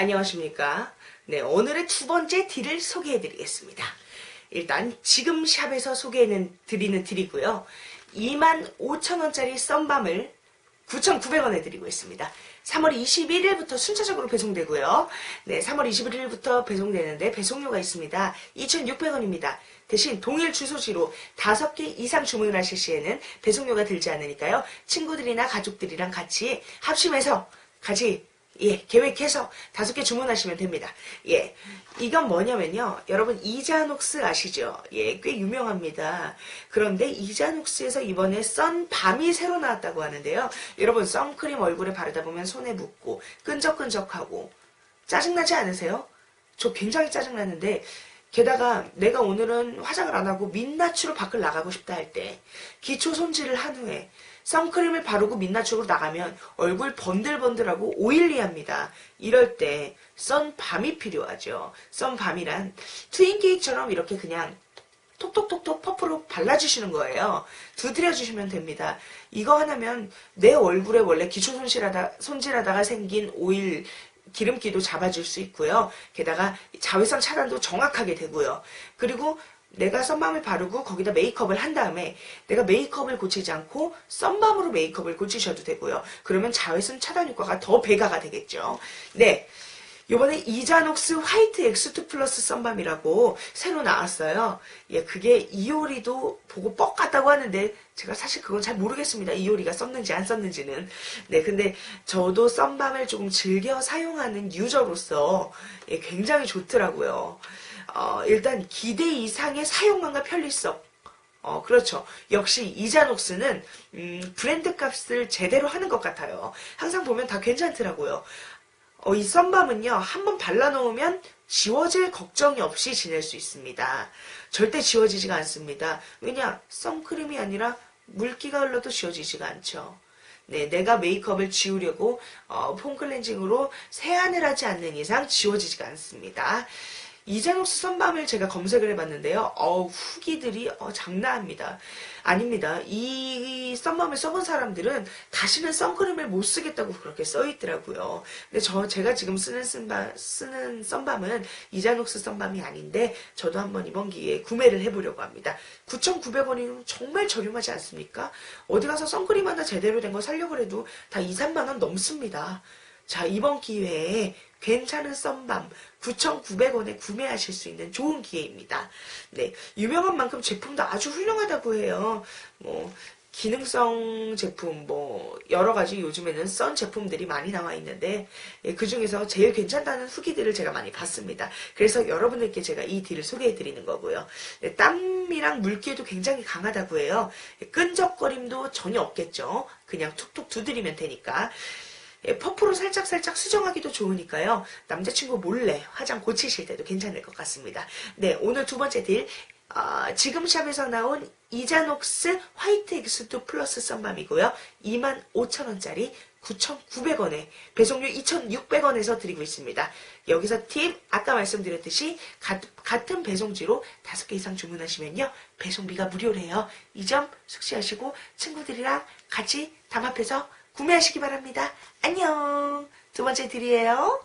안녕하십니까. 네, 오늘의 두 번째 딜을 소개해 드리겠습니다. 일단 지금 샵에서 소개해 드리는 딜이고요. 25,000원짜리 썬밤을 9,900원에 드리고 있습니다. 3월 21일부터 순차적으로 배송되고요. 네, 3월 21일부터 배송되는데 배송료가 있습니다. 2,600원입니다. 대신 동일 주소지로 5개 이상 주문을 하실 시에는 배송료가 들지 않으니까요. 친구들이나 가족들이랑 같이 합심해서 같이 예, 계획해서 다섯 개 주문하시면 됩니다. 예, 이건 뭐냐면요. 여러분, 이자녹스 아시죠? 예, 꽤 유명합니다. 그런데 이자녹스에서 이번에 썬밤이 새로 나왔다고 하는데요. 여러분, 선크림 얼굴에 바르다 보면 손에 묻고 끈적끈적하고 짜증나지 않으세요? 저 굉장히 짜증나는데 게다가 내가 오늘은 화장을 안 하고 민낯으로 밖을 나가고 싶다 할 때 기초 손질을 한 후에 선크림을 바르고 민낯으로 나가면 얼굴 번들번들하고 오일리합니다. 이럴 때 썬밤이 필요하죠. 썬밤이란 트윈케이크처럼 이렇게 그냥 톡톡톡톡 퍼프로 발라주시는 거예요. 두드려주시면 됩니다. 이거 하나면 내 얼굴에 원래 기초 손질하다, 손질하다가 생긴 오일 기름기도 잡아줄 수 있고요. 게다가 자외선 차단도 정확하게 되고요. 그리고 내가 썬밤을 바르고 거기다 메이크업을 한 다음에 내가 메이크업을 고치지 않고 썬밤으로 메이크업을 고치셔도 되고요. 그러면 자외선 차단 효과가 더 배가가 되겠죠. 네. 요번에 이자녹스 화이트 엑스2 플러스 썬밤이라고 새로 나왔어요. 예, 그게 이효리도 보고 뻑 같다고 하는데 제가 사실 그건 잘 모르겠습니다. 이효리가 썼는지 안 썼는지는. 네, 근데 저도 썬밤을 조금 즐겨 사용하는 유저로서 예, 굉장히 좋더라고요. 어, 일단 기대 이상의 사용감과 편리성. 어, 그렇죠. 역시 이자녹스는 음, 브랜드 값을 제대로 하는 것 같아요. 항상 보면 다 괜찮더라고요. 어, 이 썬밤은요, 한번 발라놓으면 지워질 걱정이 없이 지낼 수 있습니다. 절대 지워지지가 않습니다. 왜냐? 선크림이 아니라 물기가 흘러도 지워지지가 않죠. 네, 내가 메이크업을 지우려고 어, 폼 클렌징으로 세안을 하지 않는 이상 지워지지가 않습니다. 이자녹스 선밤을 제가 검색을 해봤는데요. 어, 후기들이 어, 장난합니다. 아닙니다. 이 썬밤을 써본 사람들은 다시는 선크림을 못 쓰겠다고 그렇게 써있더라고요. 근데 저 제가 지금 쓰는 쓴밤, 쓰는 썬밤은 이자녹스 썬밤이 아닌데 저도 한번 이번 기회에 구매를 해보려고 합니다. 9,900원이면 정말 저렴하지 않습니까? 어디 가서 선크림 하나 제대로 된거 살려고 해도 다 2, 3만 원 넘습니다. 자, 이번 기회에 괜찮은 썬밤 9,900원에 구매하실 수 있는 좋은 기회입니다. 네, 유명한 만큼 제품도 아주 훌륭하다고 해요. 뭐 기능성 제품 뭐 여러 가지 요즘에는 썬 제품들이 많이 나와 있는데 예, 그 중에서 제일 괜찮다는 후기들을 제가 많이 봤습니다. 그래서 여러분들께 제가 이 딜을 소개해 드리는 거고요. 네, 땀이랑 물기에도 굉장히 강하다고 해요. 예, 끈적거림도 전혀 없겠죠. 그냥 툭툭 두드리면 되니까. 예, 퍼프로 살짝살짝 수정하기도 좋으니까요. 남자친구 몰래 화장 고치실 때도 괜찮을 것 같습니다. 네, 오늘 두 번째 딜. 어, 지금 샵에서 나온 이자녹스 화이트 엑스2 플러스 썬밤이고요. 25,000원짜리 9,900원에 배송료 2,600원에서 드리고 있습니다. 여기서 팁 아까 말씀드렸듯이 가, 같은 배송지로 5개 이상 주문하시면요. 배송비가 무료래요. 이 점 숙지하시고 친구들이랑 같이 담합해서 구매하시기 바랍니다. 안녕. 두 번째 딜이에요.